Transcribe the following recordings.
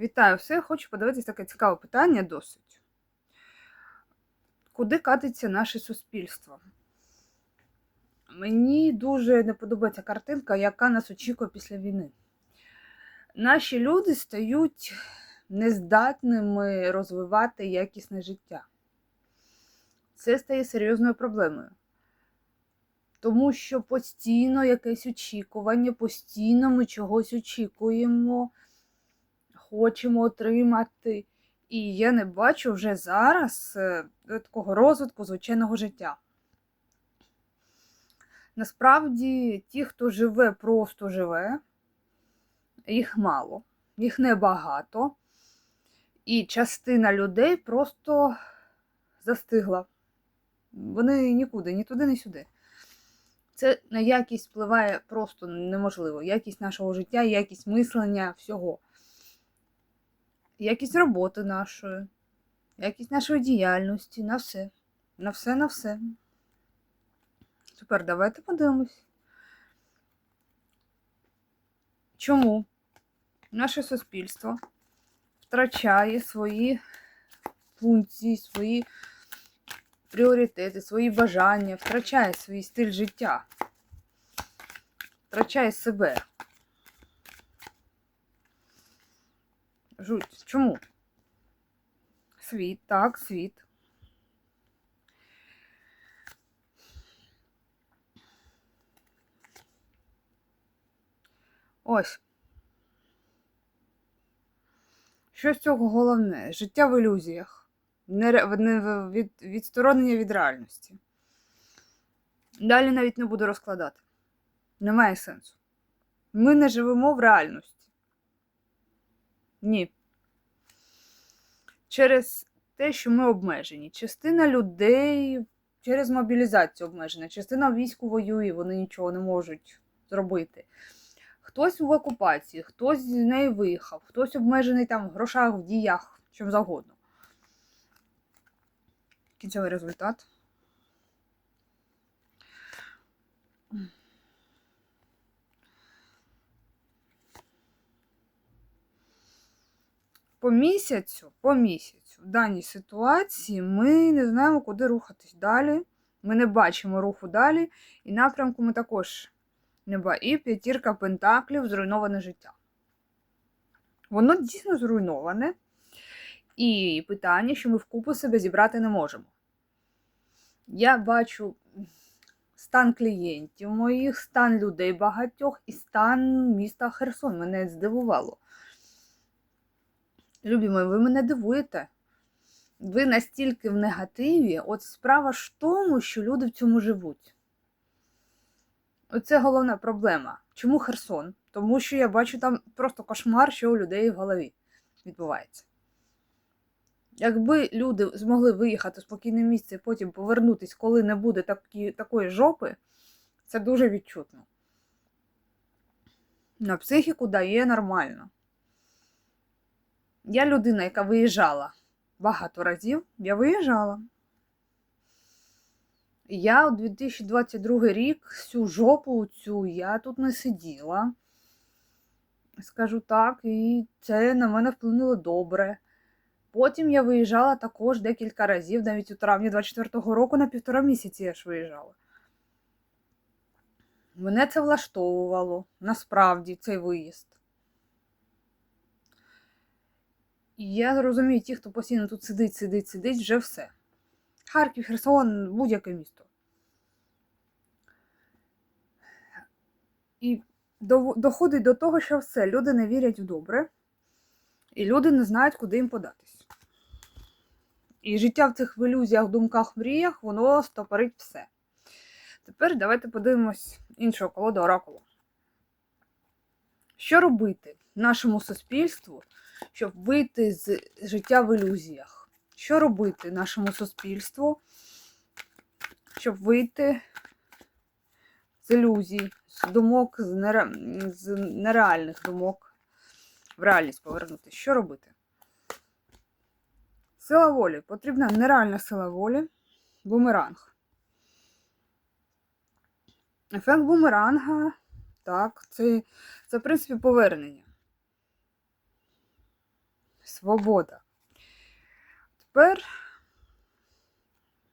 Вітаю все. Хочу подивитися таке цікаве питання досить. Куди катиться наше суспільство? Мені дуже не подобається картинка, яка нас очікує після війни. Наші люди стають нездатними розвивати якісне життя. Це стає серйозною проблемою. Тому що постійно якесь очікування, постійно ми чогось очікуємо хочемо отримати. І я не бачу вже зараз е, такого розвитку звичайного життя. Насправді, ті, хто живе, просто живе, їх мало, їх небагато. І частина людей просто застигла. Вони нікуди, ні туди, ні сюди. Це на якість впливає просто неможливо. Якість нашого життя, якість мислення, всього якість роботи нашої, якість нашої діяльності, на все. На все, на все. Тепер давайте подивимось. Чому наше суспільство втрачає свої функції, свої пріоритети, свої бажання, втрачає свій стиль життя, втрачає себе. Жуть. Чому? Світ, так, світ. Ось. Що з цього головне? Життя в ілюзіях, не, не, від, відсторонення від реальності. Далі навіть не буду розкладати. Немає сенсу. Ми не живемо в реальності. Ні. Через те, що ми обмежені. Частина людей через мобілізацію обмежена, частина війську воює, вони нічого не можуть зробити. Хтось в окупації, хтось з неї виїхав, хтось обмежений там в грошах, в діях, чим завгодно. Кінцевий результат. По місяцю, по місяцю в даній ситуації ми не знаємо, куди рухатись далі. Ми не бачимо руху далі, і напрямку ми також не бачимо. І п'ятірка пентаклів зруйноване життя. Воно дійсно зруйноване. І питання, що ми вкупу себе зібрати не можемо. Я бачу стан клієнтів моїх, стан людей багатьох і стан міста Херсон. Мене здивувало. Любі мої, ви мене дивуєте. Ви настільки в негативі, от справа ж в тому, що люди в цьому живуть. Оце головна проблема. Чому Херсон? Тому що я бачу там просто кошмар, що у людей в голові відбувається. Якби люди змогли виїхати в спокійне місце і потім повернутися, коли не буде такі, такої жопи, це дуже відчутно. На психіку дає нормально. Я людина, яка виїжджала багато разів, я виїжджала. Я у 2022 рік всю жопу цю я тут не сиділа. Скажу так, і це на мене вплинуло добре. Потім я виїжджала також декілька разів, навіть у травні 24-го року на півтора місяці я ж виїжджала. Мене це влаштовувало насправді цей виїзд. Я розумію, ті, хто постійно тут сидить, сидить, сидить, вже все. Харків, Херсон, будь-яке місто. І доходить до того, що все, люди не вірять в добре, і люди не знають, куди їм податись. І життя в цих ілюзіях, думках, мріях, воно стопорить все. Тепер давайте подивимось іншого колоду оракулу. Що робити нашому суспільству, щоб вийти з життя в ілюзіях? Що робити нашому суспільству, щоб вийти з ілюзій, з думок, з, нере... з нереальних думок, в реальність повернутися? Що робити? Сила волі. Потрібна нереальна сила волі, бумеранг. Ефект бумеранга, так, це, це в принципі, повернення. Свобода. Тепер.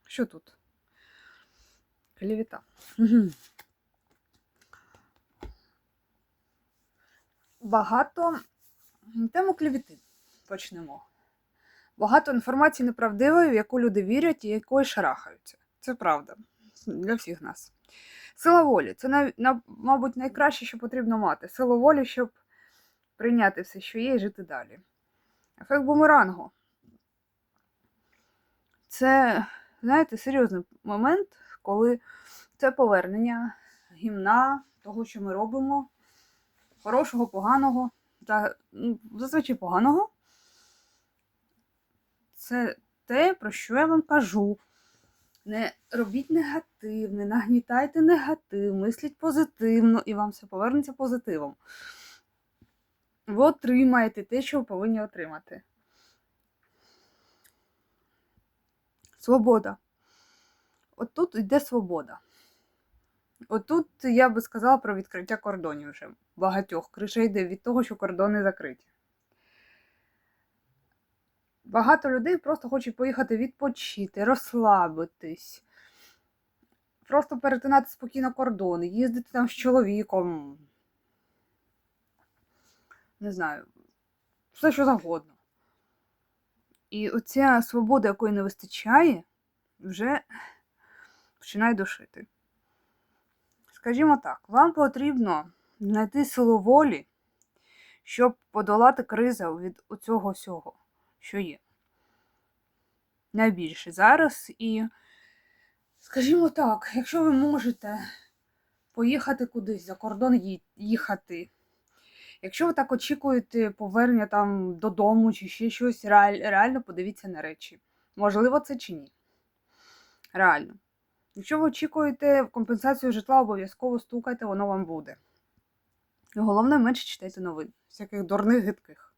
Що тут? Клівіта. Багато тему клівіти почнемо. Багато інформації неправдивої, в яку люди вірять і якої шарахаються. Це правда для всіх нас. Сила волі це, мабуть, найкраще, що потрібно мати. Сила волі, щоб прийняти все, що є, і жити далі. Ефект бумерангу. Це, знаєте, серйозний момент, коли це повернення гімна того, що ми робимо, хорошого, поганого, та ну, зазвичай поганого. Це те, про що я вам кажу. Не робіть негатив, не нагнітайте негатив, мисліть позитивно, і вам все повернеться позитивом. Ви отримаєте те, що ви повинні отримати. Свобода. От тут йде свобода. Отут я би сказала про відкриття кордонів вже. Багатьох криша йде від того, що кордони закриті. Багато людей просто хочуть поїхати відпочити, розслабитись, просто перетинати спокійно кордони, їздити там з чоловіком. Не знаю, все що завгодно. І оця свобода, якої не вистачає, вже починає душити. Скажімо так, вам потрібно знайти силу волі, щоб подолати кризу від цього всього, що є. Найбільше зараз. І, скажімо так, якщо ви можете поїхати кудись за кордон їхати, якщо ви так очікуєте повернення там додому чи ще щось, реаль- реально подивіться на речі. Можливо, це чи ні. Реально. Якщо ви очікуєте компенсацію житла, обов'язково стукайте, воно вам буде. І головне, менше читайте новин, всяких дурних гидких.